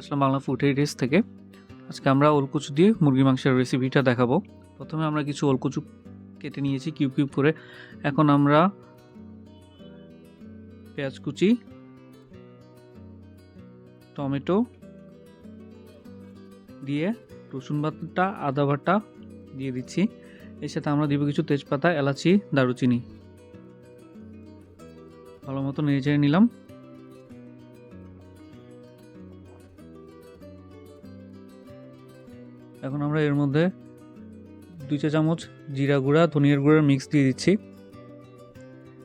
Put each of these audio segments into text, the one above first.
আসলাম Bangla food heritage থেকে। আজকে আমরা ওলকুচু দিয়ে মুরগি মাংসের রেসিপিটা দেখাবো। প্রথমে আমরা কিছু ওলকুচু কেটে নিয়েছি কিউব কিউব করে। এখন আমরা পেঁয়াজ কুচি, টমেটো দিয়ে রসুন বাটা আদা বাটা দিয়ে দিচ্ছি। এর সাথে আমরা দিব কিছু তেজপাতা, এলাচি, দারুচিনি। ভালো মতো নেড়ে নিলাম। এখন আমরা এর মধ্যে দুই চা চামচ জিরা গুঁড়া, ধনিয়ার গুঁড়ার মিক্স দিয়ে দিচ্ছি।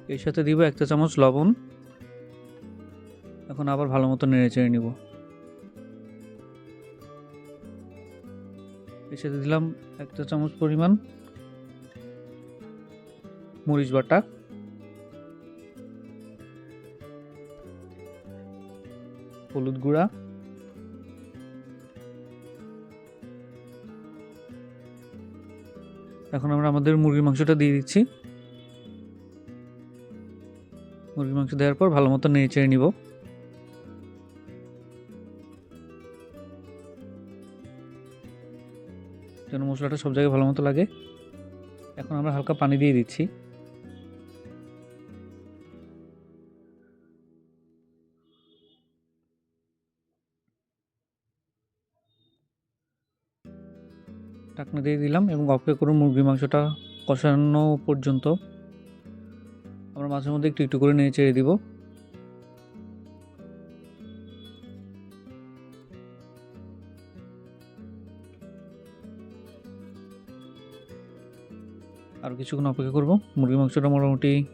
এর সাথে দিব এক চা চামচ লবণ। এখন আবার ভালো মতো নেড়ে চেড়ে নিব। এর সাথে দিলাম এক চা চামচ পরিমাণ মরিচ বাটা। হলুদ গুঁড়া। এখন আমরা আমাদের মুরগির মাংসটা দিয়ে দিচ্ছি। মুরগির মাংস দেওয়ার পর ভালো মতো নেড়ে চেড়ে নিব। যেন মশলাটা সব জায়গায় ভালো মতো লাগে। এখন আমরা হালকা পানি দিয়ে দিচ্ছি। ঢাকনা দিয়ে দিলাম এবং অপেক্ষা করুন মুরগির মাংসটা কষানো পর্যন্ত। আমরা মাঝে মধ্যে একটু একটু করে নিয়ে চেড়ে দিব। আর কিছুক্ষণ অপেক্ষা করব। মুরগির মাংসটা মোটামুটি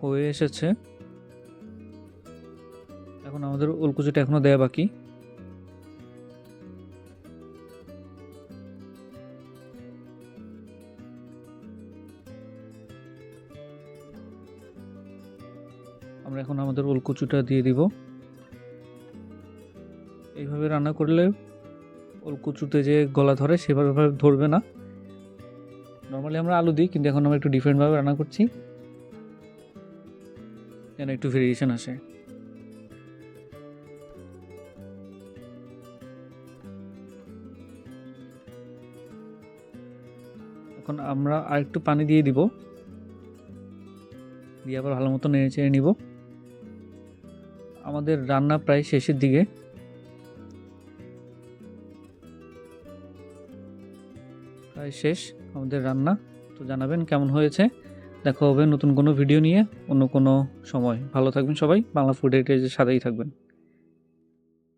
হয়ে এসেছে। এখন আমাদের ওলকুচিটা এখনও দেয়া বাকি। আমরা এখন আমাদের ওলকুচুটা দিয়ে দিব। এইভাবে রান্না করলে ওলকুচুতে যে গলা ধরে সেভাবে ভাবে ধরবে না। নর্মালি আমরা আলু দিই, কিন্তু এখন আমরা একটু ডিফারেন্টভাবে রান্না করছি। যেন একটু ভেরিয়েশন আসে। এখন আমরা আরেকটু পানি দিয়ে দিব। দিয়ে আবার ভালো মতো নেড়ে চেড়ে নিব। আমাদের রান্না প্রায় শেষের দিকে। প্রায় শেষ আমাদের রান্না। তো জানাবেন কেমন হয়েছে? দেখা হবে নতুন কোনো ভিডিও নিয়ে অন্য কোনো সময়। ভালো থাকবেন সবাই। বাংলা ফুড হেরিটেজের সাথেই থাকবেন।